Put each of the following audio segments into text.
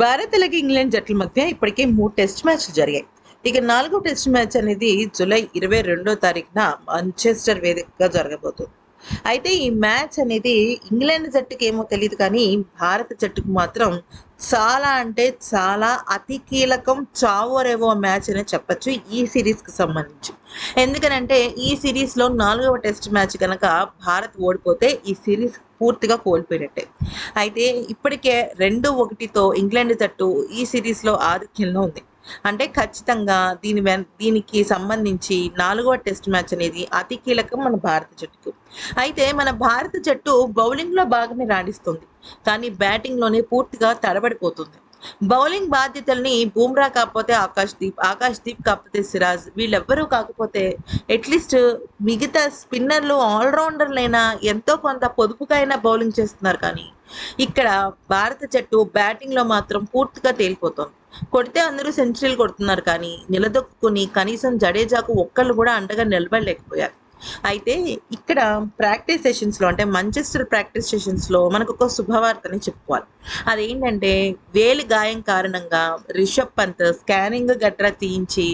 భారత్ అలాగే ఇంగ్లాండ్ జట్ల మధ్య ఇప్పటికే మూడు టెస్ట్ మ్యాచ్లు జరిగాయి. ఇక నాలుగో టెస్ట్ మ్యాచ్ అనేది జూలై ఇరవై రెండో తారీఖున మాంచెస్టర్ వేదికగా జరగబోతుంది. అయితే ఈ మ్యాచ్ అనేది ఇంగ్లాండ్ జట్టుకి ఏమో తెలియదు కానీ భారత జట్టుకు మాత్రం చాలా అంటే చాలా అతి కీలకం చావోరేవో మ్యాచ్ అనే చెప్పొచ్చు ఈ సిరీస్కి సంబంధించి. ఎందుకనంటే ఈ సిరీస్లో నాలుగవ టెస్ట్ మ్యాచ్ కనుక భారత్ ఓడిపోతే ఈ సిరీస్ పూర్తిగా కోల్పోయినట్టే. అయితే ఇప్పటికే రెండు ఒకటితో ఇంగ్లాండ్ జట్టు ఈ సిరీస్లో ఆధిక్యంలో ఉంది. అంటే ఖచ్చితంగా దీని దీనికి సంబంధించి నాలుగవ టెస్ట్ మ్యాచ్ అనేది అతి కీలకం మన భారత జట్టుకు. అయితే మన భారత జట్టు బౌలింగ్లో బాగానే రాణిస్తుంది. కానీ బ్యాటింగ్లోనే పూర్తిగా తడబడిపోతుంది. బౌలింగ్ బాధ్యతల్ని బూమ్రా కాకపోతే ఆకాష్ దీప్ ఆకాష్ దీప్ కాకపోతే సిరాజ్ వీళ్ళెవ్వరూ కాకపోతే అట్లీస్ట్ మిగతా స్పిన్నర్లు ఆల్రౌండర్లైనా ఎంతో కొంత పొదుపుగా అయినా బౌలింగ్ చేస్తున్నారు కానీ ఇక్కడ భారత జట్టు బ్యాటింగ్లో మాత్రం పూర్తిగా తేలిపోతుంది. కొడితే అందరూ సెంచరీలు కొడుతున్నారు కానీ నిలదొక్కుని కనీసం జడేజాకు ఒక్కళ్ళు కూడా అండగా నిలబడలేకపోయారు. అయితే ఇక్కడ ప్రాక్టీస్ సెషన్స్లో అంటే మంచెస్టర్ ప్రాక్టీస్ సెషన్స్లో మనకు ఒక శుభవార్తని చెప్పుకోవాలి. అదేంటంటే వేలి గాయం కారణంగా రిషబ్ పంత్ స్కానింగ్ గట్రా తీయించి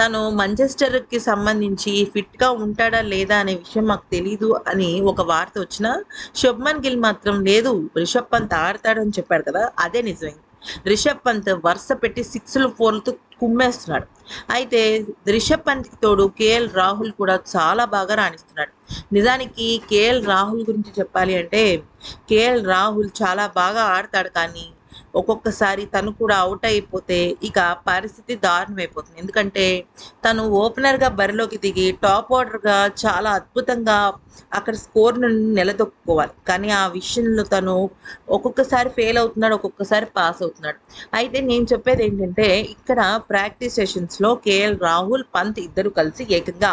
తను మంచెస్టర్కి సంబంధించి ఫిట్గా ఉంటాడా లేదా అనే విషయం మాకు తెలీదు అని ఒక వార్త వచ్చిన శుభ్మన్ గిల్ మాత్రం లేదు రిషబ్ పంత్ ఆడతాడని చెప్పాడు కదా అదే నిజమైంది రిషబ్ పంత్ వరుస పెట్టి సిక్స్లు ఫోర్లతో కుమ్మేస్తున్నాడు. అయితే రిషబ్ పంత్కి తోడు కేఎల్ రాహుల్ కూడా చాలా బాగా రాణిస్తున్నాడు. నిజానికి కేఎల్ రాహుల్ గురించి చెప్పాలి అంటే కేఎల్ రాహుల్ చాలా బాగా ఆడతాడు కానీ ఒక్కొక్కసారి తను కూడా అవుట్ అయిపోతే ఇక పరిస్థితి దారుణమైపోతుంది ఎందుకంటే తను ఓపెనర్గా బరిలోకి దిగి టాప్ ఆర్డర్గా చాలా అద్భుతంగా అక్కడ స్కోర్ను నిలదొక్కుకోవాలి. కానీ ఆ విషయంలో తను ఒక్కొక్కసారి ఫెయిల్ అవుతున్నాడు ఒక్కొక్కసారి పాస్ అవుతున్నాడు. అయితే నేను చెప్పేది ఏంటంటే ఇక్కడ ప్రాక్టీస్ సెషన్స్లో కేఎల్ రాహుల్ పంత్ ఇద్దరు కలిసి ఏకంగా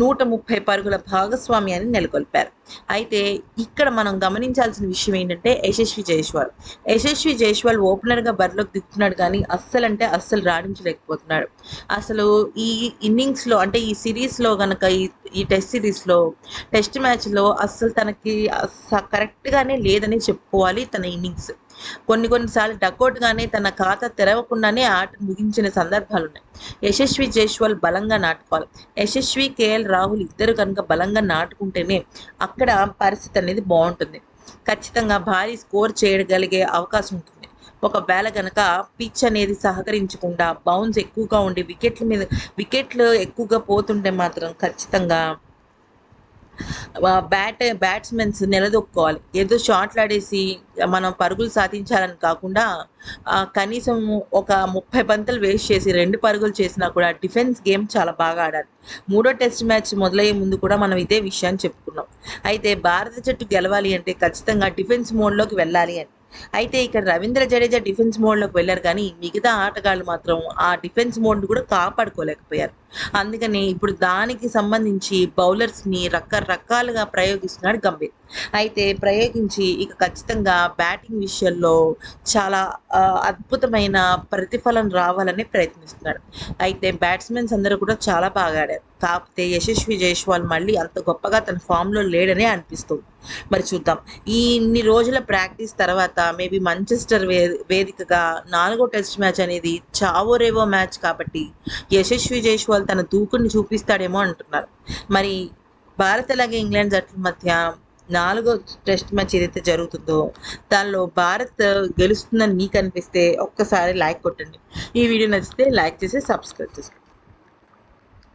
నూట ముప్పై పరుగుల భాగస్వామ్యాన్ని నెలకొల్పారు. అయితే ఇక్కడ మనం గమనించాల్సిన విషయం ఏంటంటే యశస్వి జైస్వాల్. యశస్వి జైస్వాల్ ఓపెనర్గా బరిలోకి దిగుతున్నాడు కానీ అస్సలు అంటే అస్సలు రాణించలేకపోతున్నాడు. అసలు ఈ ఇన్నింగ్స్లో అంటే ఈ సిరీస్లో కనుక ఈ ఈ టెస్ట్ సిరీస్లో టెస్ట్ మ్యాచ్లో అస్సలు తనకి కరెక్ట్గానే లేదని చెప్పుకోవాలి తన ఇన్నింగ్స్ కొన్ని కొన్నిసార్లు డకౌట్గానే తన ఖాతా తెరవకుండానే ఆట ముగించిన సందర్భాలు ఉన్నాయి యశస్వి జైస్వాల్ బలంగా నాటుకోవాలి. యశస్వి కేఎల్ రాహుల్ ఇద్దరు కనుక బలంగా నాటుకుంటేనే అక్కడ పరిస్థితి అనేది బాగుంటుంది. ఖచ్చితంగా భారీ స్కోర్ చేయగలిగే అవకాశం ఉంటుంది. ఒకవేళ కనుక పిచ్ అనేది సహకరించకుండా బౌన్స్ ఎక్కువగా ఉండి వికెట్ల మీద వికెట్లు ఎక్కువగా పోతుంటే మాత్రం ఖచ్చితంగా బ్యాట్ బ్యాట్స్మెన్స్ నిలదొక్కోవాలి. ఏదో షాట్లు ఆడేసి మనం పరుగులు సాధించాలని కాకుండా కనీసం ఒక ముప్పై బంతులు వేస్ట్ చేసి రెండు పరుగులు చేసినా కూడా డిఫెన్స్ గేమ్ చాలా బాగా ఆడాలి. మూడో టెస్ట్ మ్యాచ్ మొదలయ్యే ముందు కూడా మనం ఇదే విషయాన్ని చెప్పుకున్నాం. అయితే భారత జట్టు గెలవాలి అంటే ఖచ్చితంగా డిఫెన్స్ మోడ్లోకి వెళ్ళాలి అని. అయితే ఇక్కడ రవీంద్ర జడేజా డిఫెన్స్ మోడ్లోకి వెళ్ళారు కానీ మిగతా ఆటగాళ్ళు మాత్రం ఆ డిఫెన్స్ మోడ్ని కూడా కాపాడుకోలేకపోయారు. అందుకని ఇప్పుడు దానికి సంబంధించి బౌలర్స్ని రకరకాలుగా ప్రయోగిస్తున్నాడు గంభీర్. అయితే ప్రయోగించి ఇక ఖచ్చితంగా బ్యాటింగ్ విషయంలో చాలా అద్భుతమైన ప్రతిఫలం రావాలని ప్రయత్నిస్తున్నాడు. అయితే బ్యాట్స్మెన్స్ అందరూ కూడా చాలా బాగా ఆడారు. కాకపోతే యశస్వి జైస్వాల్ మళ్ళీ అంత గొప్పగా తన ఫామ్లో లేడనే అనిపిస్తుంది. మరి చూద్దాం. ఈ ఇన్ని రోజుల ప్రాక్టీస్ తర్వాత మేబీ మంచెస్టర్ వే వేదికగా నాలుగో టెస్ట్ మ్యాచ్ అనేది చావోరేవో మ్యాచ్ కాబట్టి యశస్వి జైస్వాల్ తన దూకుని చూపిస్తాడేమో అంటున్నారు. మరి భారత్ అలాగే ఇంగ్లాండ్ జట్ల మధ్య నాలుగో టెస్ట్ మ్యాచ్ ఏదైతే జరుగుతుందో దానిలో భారత్ గెలుస్తుందని మీకు అనిపిస్తే ఒక్కసారి లైక్ కొట్టండి. ఈ వీడియో నచ్చితే లైక్ చేసి సబ్స్క్రైబ్ చేసుకోండి.